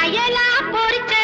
അയല പൊരിച്ചതുണ്ട്